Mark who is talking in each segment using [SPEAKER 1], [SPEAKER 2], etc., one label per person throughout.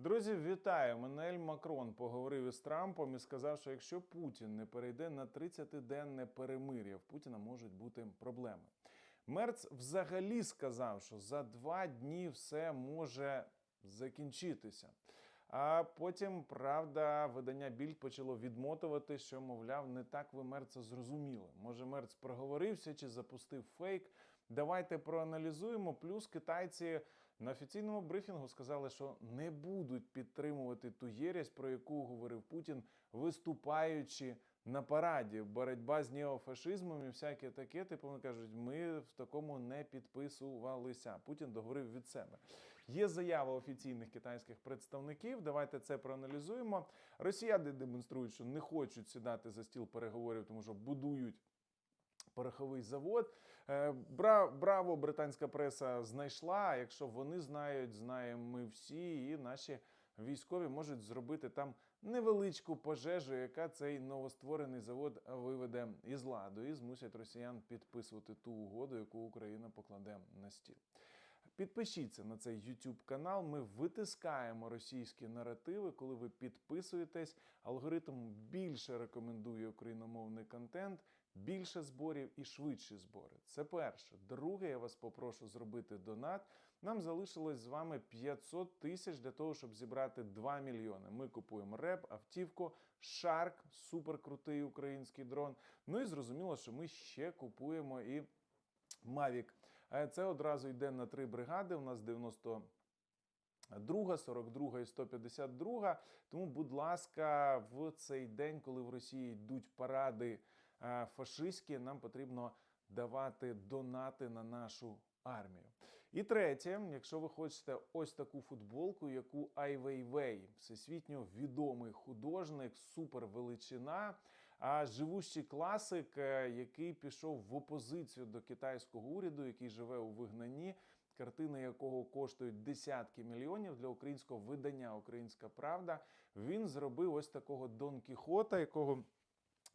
[SPEAKER 1] Друзі, вітаю! Еммануель Макрон поговорив із Трампом і сказав, що якщо Путін не перейде на 30-денне перемир'я, в Путіна можуть бути проблеми. Мерц взагалі сказав, що за два дні все може закінчитися. А потім, правда, видання Більд почало відмотувати, що, мовляв, не так ви Мерца зрозуміли. Може, Мерц проговорився чи запустив фейк. Давайте проаналізуємо. Плюс китайці на офіційному брифінгу сказали, що не будуть підтримувати ту єресь, про яку говорив Путін, виступаючи на параді. Боротьба з неофашизмом і всяке таке. Типу вони кажуть, ми в такому не підписувалися. Путін договорив від себе. Є заява офіційних китайських представників. Давайте це проаналізуємо. Росіяни демонструють, що не хочуть сідати за стіл переговорів, тому що будують. Пороховий завод. Е, Бра, браво, британська преса знайшла. Якщо вони знають, знаємо ми всі, і наші військові можуть зробити там невеличку пожежу, яка цей новостворений завод виведе із ладу, і змусять росіян підписувати ту угоду, яку Україна покладе на стіл. Підпишіться на цей YouTube канал. Ми витискаємо російські наративи. Коли ви підписуєтесь, алгоритм більше рекомендує україномовний контент, більше зборів і швидші збори. Це перше. Друге, я вас попрошу зробити донат. Нам залишилось з вами 500 тисяч для того, щоб зібрати 2 мільйони. Ми купуємо реп, автівку, Шарк, суперкрутий український дрон. Ну і зрозуміло, що ми ще купуємо і Mavic. Е, Це одразу йде на три бригади. У нас 90 Друга, 42 і 152. Тому, будь ласка, в цей день, коли в Росії йдуть паради фашистські, нам потрібно давати донати на нашу армію. І третє, якщо ви хочете ось таку футболку, яку Ай Вейвей, всесвітньо відомий художник, супервеличина, а живущий класик, е, який пішов в опозицію до китайського уряду, який живе у вигнанні картини якого коштують десятки мільйонів для українського видання Українська Правда. Він зробив ось такого Дон Кіхота, якого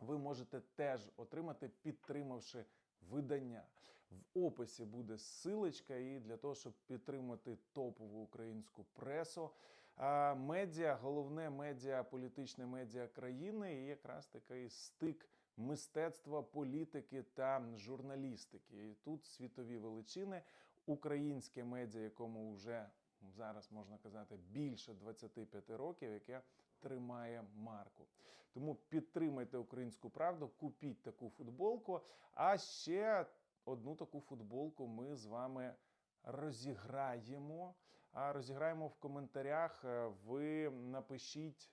[SPEAKER 1] ви можете теж отримати, підтримавши видання. В описі буде силочка, і для того, щоб підтримати топову українську пресу. А, Медіа, головне медіа, політичне медіа країни, і якраз такий стик мистецтва, політики та журналістики. І тут світові величини українське медіа, якому вже зараз можна казати більше 25 років, яке тримає марку. Тому підтримайте українську правду, купіть таку футболку. А ще одну таку футболку ми з вами розіграємо. А розіграємо в коментарях. Е, Ви напишіть.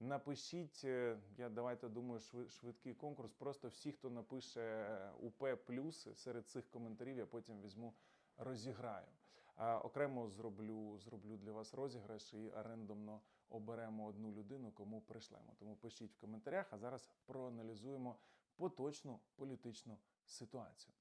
[SPEAKER 1] Напишіть, е, я давайте думаю, швидкий конкурс. Просто всі, хто напише е, УП плюс серед цих коментарів, я потім візьму, розіграю. А окремо зроблю, зроблю для вас розіграш і рандомно оберемо одну людину, кому прийшлемо. Тому пишіть в коментарях, а зараз проаналізуємо поточну політичну ситуацію.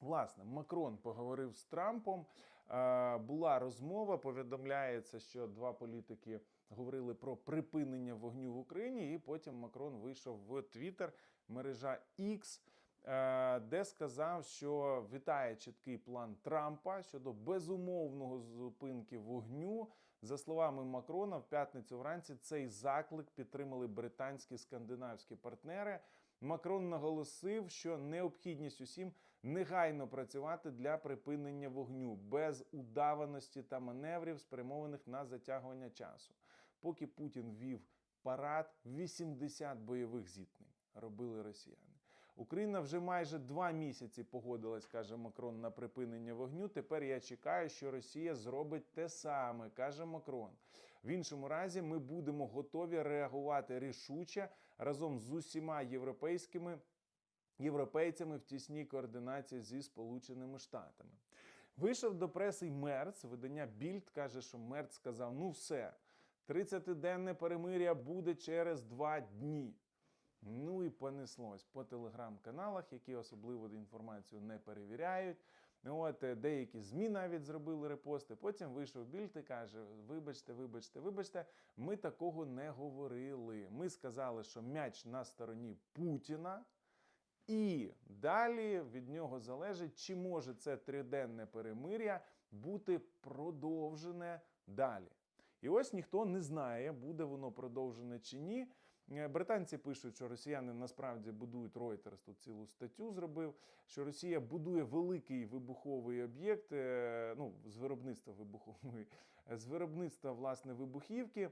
[SPEAKER 1] Власне, Макрон поговорив з Трампом. Е, Була розмова. Повідомляється, що два політики говорили про припинення вогню в Україні, і потім Макрон вийшов в Твіттер, мережа X, е, де сказав, що вітає чіткий план Трампа щодо безумовного зупинки вогню. За словами Макрона, в п'ятницю вранці цей заклик підтримали британські скандинавські партнери. Макрон наголосив, що необхідність усім негайно працювати для припинення вогню без удаваності та маневрів, спрямованих на затягування часу. Поки Путін вів парад, 80 бойових зіткнень робили росіяни. Україна вже майже два місяці погодилась, каже Макрон, на припинення вогню. Тепер я чекаю, що Росія зробить те саме, каже Макрон. В іншому разі ми будемо готові реагувати рішуче разом з усіма європейськими європейцями в тісній координації зі Сполученими Штатами. Вийшов до преси Мерц. Видання Більд каже, що Мерц сказав: ну все, 30-денне перемиря буде через два дні. Ну і понеслось по телеграм-каналах, які особливо інформацію не перевіряють. От е, деякі ЗМІ навіть зробили репости. Потім вийшов Більд і каже: Вибачте, вибачте, вибачте, ми такого не говорили. Ми сказали, що м'яч на стороні Путіна. І далі від нього залежить, чи може це триденне перемир'я бути продовжене далі. І ось ніхто не знає, буде воно продовжене чи ні. Е, Британці пишуть, що росіяни насправді будують Reuters тут цілу статтю зробив, що Росія будує великий вибуховий об'єкт, е, ну з виробництва вибухової, е, з виробництва власне вибухівки.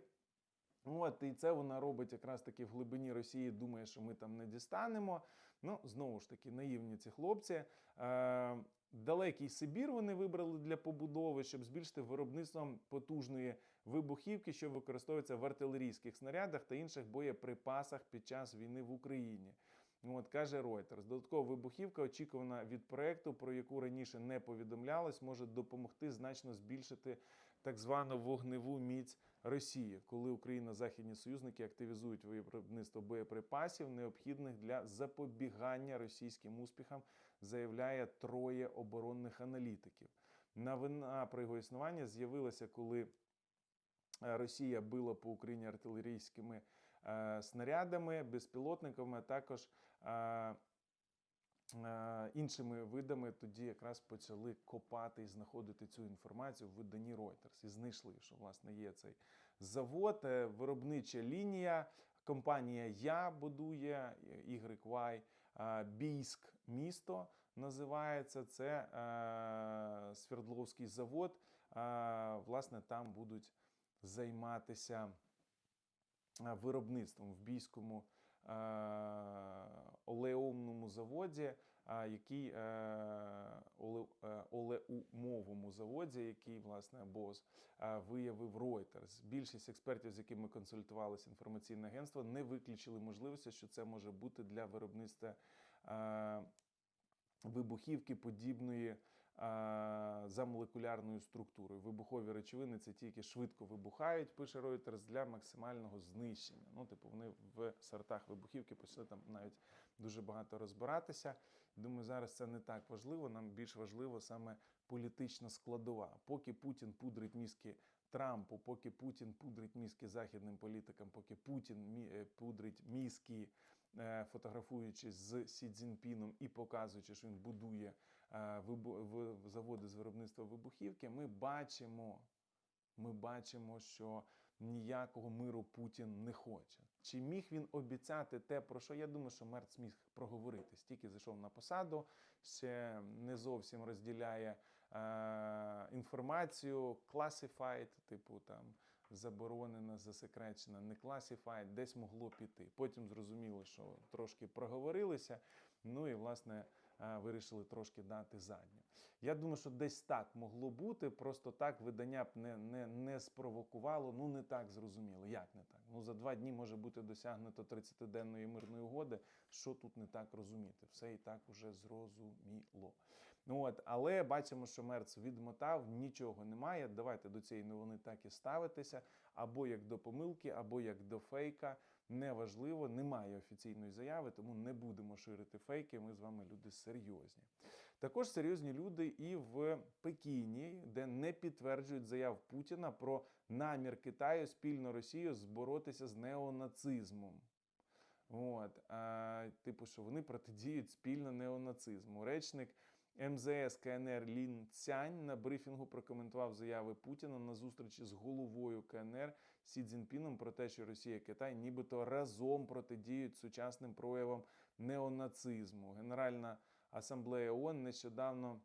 [SPEAKER 1] От, і це вона робить якраз таки в глибині Росії, думає, що ми там не дістанемо. Ну, знову ж таки, наївні ці хлопці. Е, далекий Сибір вони вибрали для побудови, щоб збільшити виробництво потужної вибухівки, що використовується в артилерійських снарядах та інших боєприпасах під час війни в Україні. От каже Reuters. Додаткова вибухівка, очікувана від проекту, про яку раніше не повідомлялось, може допомогти значно збільшити так звану вогневу міць Росії, коли Україна західні союзники активізують виробництво боєприпасів, необхідних для запобігання російським успіхам, заявляє троє оборонних аналітиків. Новина про його існування з'явилася, коли Росія била по Україні артилерійськими е, снарядами, безпілотниками, а також е, е, іншими видами тоді якраз почали копати і знаходити цю інформацію в виданні Reuters. І знайшли, що власне є цей завод, е, виробнича лінія. Компанія Я будує е, YY, е, Бійськ місто називається. Це е, Свердловський завод. Е, власне, там будуть займатися е, виробництвом в бійському е, олеумному заводі, е, який оле, олеумовому заводі, який власне БОЗ виявив Reuters. Більшість експертів, з якими консультувалося інформаційне агентство, не виключили можливості, що це може бути для виробництва вибухівки подібної. За молекулярною структурою вибухові речовини це тільки швидко вибухають, пише Reuters, для максимального знищення. Ну, типу, вони в сортах вибухівки почали там навіть дуже багато розбиратися. Думаю, зараз це не так важливо. Нам більш важливо саме політична складова. Поки Путін пудрить мізки Трампу, поки Путін пудрить мізки західним політикам, поки Путін е, пудрить мізки, е, фотографуючись з Сі Цзіньпіном і показуючи, що він будує заводи з виробництва вибухівки, ми бачимо, ми бачимо, що ніякого миру Путін не хоче. Чи міг він обіцяти те, про що я думаю, що Мерц міг проговорити? Стільки зайшов на посаду, ще не зовсім розділяє е, інформацію, classified, типу там заборонена, засекречена, не classified, десь могло піти. Потім зрозуміло, що трошки проговорилися. Ну і власне е, вирішили трошки дати задню. Я думаю, що десь так могло бути, просто так видання б не, не, не спровокувало, ну не так зрозуміло. Як не так? Ну за два дні може бути досягнуто 30-денної мирної угоди. Що тут не так розуміти? Все і так уже зрозуміло. Ну от, але бачимо, що Мерц відмотав, нічого немає. Давайте до цієї новини так і ставитися, або як до помилки, або як до фейка. Неважливо, немає офіційної заяви, тому не будемо ширити фейки. Ми з вами люди серйозні. Також серйозні люди і в Пекіні, де не підтверджують заяв Путіна про намір Китаю спільно Росію зборотися з неонацизмом. От, а, типу, що вони протидіють спільно неонацизму. Речник МЗС КНР Лін Цянь на брифінгу прокоментував заяви Путіна на зустрічі з головою КНР Сі Цзіньпіном про те, що Росія і Китай нібито разом протидіють сучасним проявам неонацизму. Генеральна асамблея ООН нещодавно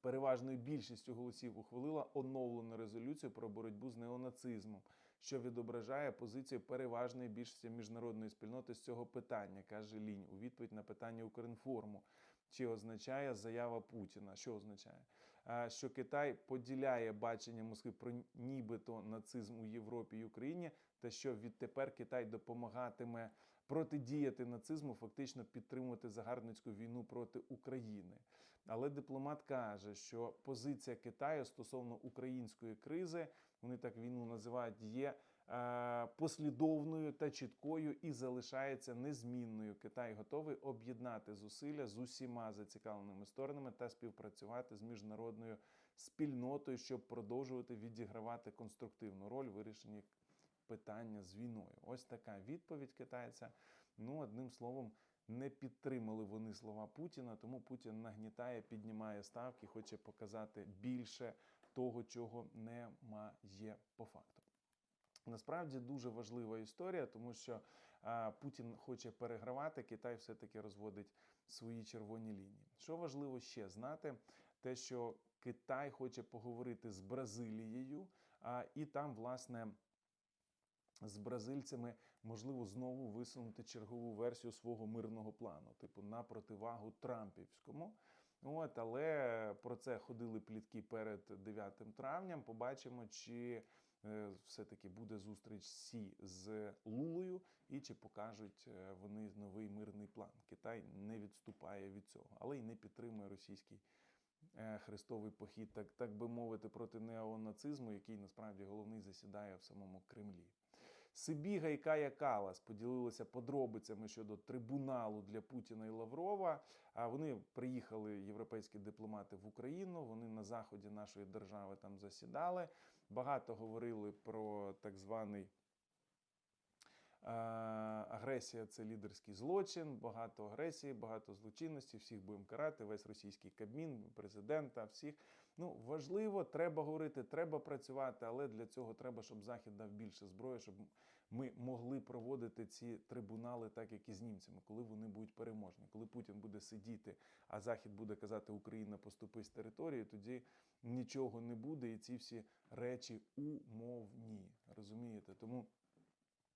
[SPEAKER 1] переважною більшістю голосів ухвалила оновлену резолюцію про боротьбу з неонацизмом, що відображає позицію переважної більшості міжнародної спільноти з цього питання, каже Лінь у відповідь на питання Укрінформу. Чи означає заява Путіна? Що означає? А, Що Китай поділяє бачення Москви про нібито нацизм у Європі і Україні, та що відтепер Китай допомагатиме протидіяти нацизму, фактично підтримувати загарбницьку війну проти України. Але дипломат каже, що позиція Китаю стосовно української кризи, вони так війну називають, є е, послідовною та чіткою і залишається незмінною. Китай готовий об'єднати зусилля з усіма зацікавленими сторонами та співпрацювати з міжнародною спільнотою, щоб продовжувати відігравати конструктивну роль в вирішенні питання з війною. Ось така відповідь китайця. Ну, одним словом, не підтримали вони слова Путіна, тому Путін нагнітає, піднімає ставки, хоче показати більше того, чого немає по факту. Насправді дуже важлива історія, тому що а, Путін хоче перегравати, Китай все-таки розводить свої червоні лінії. Що важливо ще знати, те, що Китай хоче поговорити з Бразилією, а, і там, власне, з бразильцями можливо знову висунути чергову версію свого мирного плану, типу на противагу Трампівському. От, але про це ходили плітки перед 9 травням. Побачимо, чи е, все-таки буде зустріч Сі з Лулою, і чи покажуть е, вони новий мирний план. Китай не відступає від цього, але й не підтримує російський е, хрестовий похід, так, так би мовити, проти неонацизму, який насправді головний засідає в самому Кремлі. Сибіга і Кая Калас поділилися подробицями щодо трибуналу для Путіна і Лаврова. А вони приїхали, європейські дипломати, в Україну. Вони на заході нашої держави там засідали. Багато говорили про так званий. е, Агресія це лідерський злочин, багато агресії, багато злочинності. Всіх будемо карати, весь російський кабмін, президента, всіх. Ну важливо, треба говорити, треба працювати, але для цього треба, щоб захід дав більше зброї, щоб ми могли проводити ці трибунали, так як і з німцями, коли вони будуть переможні. Коли Путін буде сидіти, а Захід буде казати Україна поступи з території, тоді нічого не буде, і ці всі речі умовні. Розумієте? Тому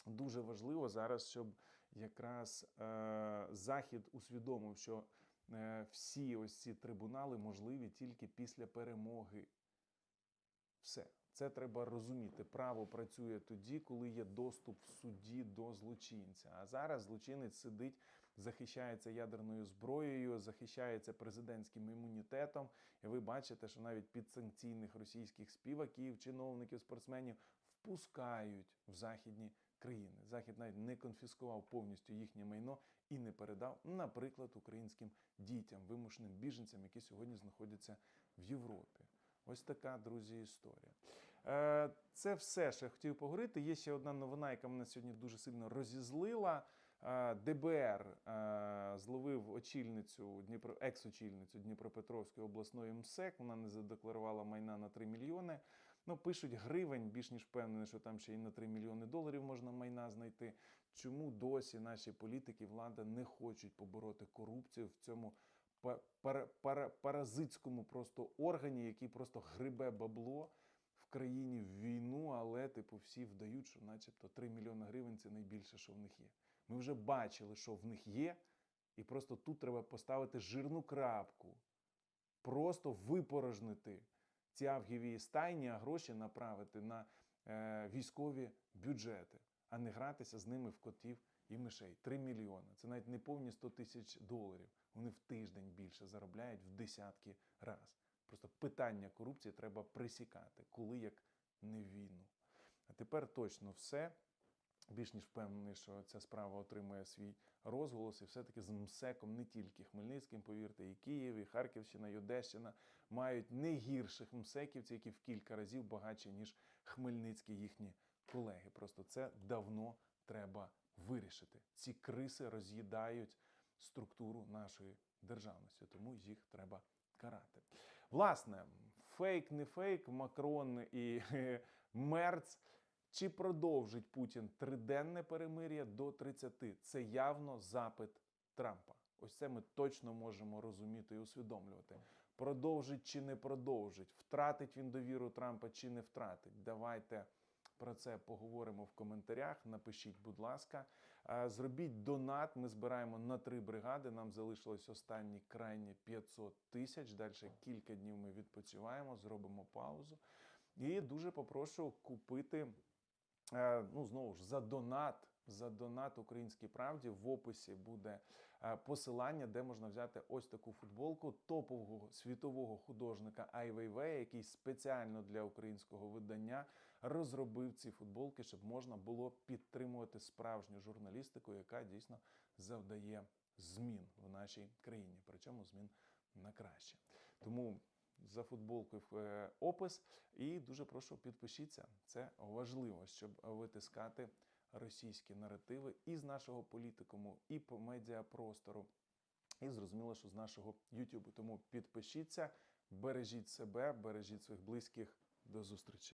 [SPEAKER 1] дуже важливо зараз, щоб якраз е, Захід усвідомив, що всі ось ці трибунали можливі тільки після перемоги. Все. Це треба розуміти. Право працює тоді, коли є доступ в суді до злочинця. А зараз злочинець сидить, захищається ядерною зброєю, захищається президентським імунітетом. І ви бачите, що навіть підсанкційних російських співаків, чиновників, спортсменів впускають в західні країни. Захід навіть не конфіскував повністю їхнє майно і не передав, наприклад, українським дітям, вимушеним біженцям, які сьогодні знаходяться в Європі. Ось така, друзі, історія. Е, Це все, що я хотів поговорити. Є ще одна новина, яка мене сьогодні дуже сильно розізлила. Е, ДБР е, зловив очільницю Дніпро, екс-очільницю Дніпропетровської обласної МСЕК. Вона не задекларувала майна на 3 мільйони. Ну, пишуть гривень, більш ніж впевнений, що там ще й на 3 мільйони доларів можна майна знайти. Чому досі наші політики, влада не хочуть побороти корупцію в цьому пара- пара- паразитському просто органі, який просто грибе бабло в країні в війну, але типу всі вдають, що начебто 3 мільйони гривень це найбільше, що в них є. Ми вже бачили, що в них є, і просто тут треба поставити жирну крапку, просто випорожнити ці авгіві стайні, а гроші направити на е, військові бюджети, а не гратися з ними в котів і мишей. 3 мільйони. Це навіть не повні 100 тисяч доларів. Вони в тиждень більше заробляють в десятки раз. Просто питання корупції треба присікати, коли як не війну. А тепер точно все. Більш ніж впевнений, що ця справа отримує свій розголос, і все-таки з МСЕКом не тільки Хмельницьким, повірте, і Київ, і Харківщина, і Одещина мають не гірших МСЕКівців, які в кілька разів багатші, ніж хмельницькі їхні колеги. Просто це давно треба вирішити. Ці криси роз'їдають структуру нашої державності, тому їх треба карати. Власне, фейк, не фейк, Макрон і Мерц. Чи продовжить Путін триденне перемир'я до 30? Це явно запит Трампа. Ось це ми точно можемо розуміти і усвідомлювати. Продовжить чи не продовжить, втратить він довіру Трампа чи не втратить. Давайте про це поговоримо в коментарях. Напишіть, будь ласка, Е, зробіть донат. Ми збираємо на три бригади. Нам залишилось останні крайні 500 тисяч. Далі кілька днів ми відпочиваємо, зробимо паузу. І дуже попрошу купити. Е, Ну, знову ж за донат. За донат Українській правді в описі буде е, посилання, де можна взяти ось таку футболку топового світового художника Ай Вейвея, який спеціально для українського видання розробив ці футболки, щоб можна було підтримувати справжню журналістику, яка дійсно завдає змін в нашій країні. Причому змін на краще. Тому за футболкою в е, опис. І дуже прошу підпишіться. Це важливо, щоб витискати російські наративи і з нашого політикуму, і по медіапростору, і зрозуміло, що з нашого Ютубу. Тому підпишіться. Бережіть себе, бережіть своїх близьких. До зустрічі.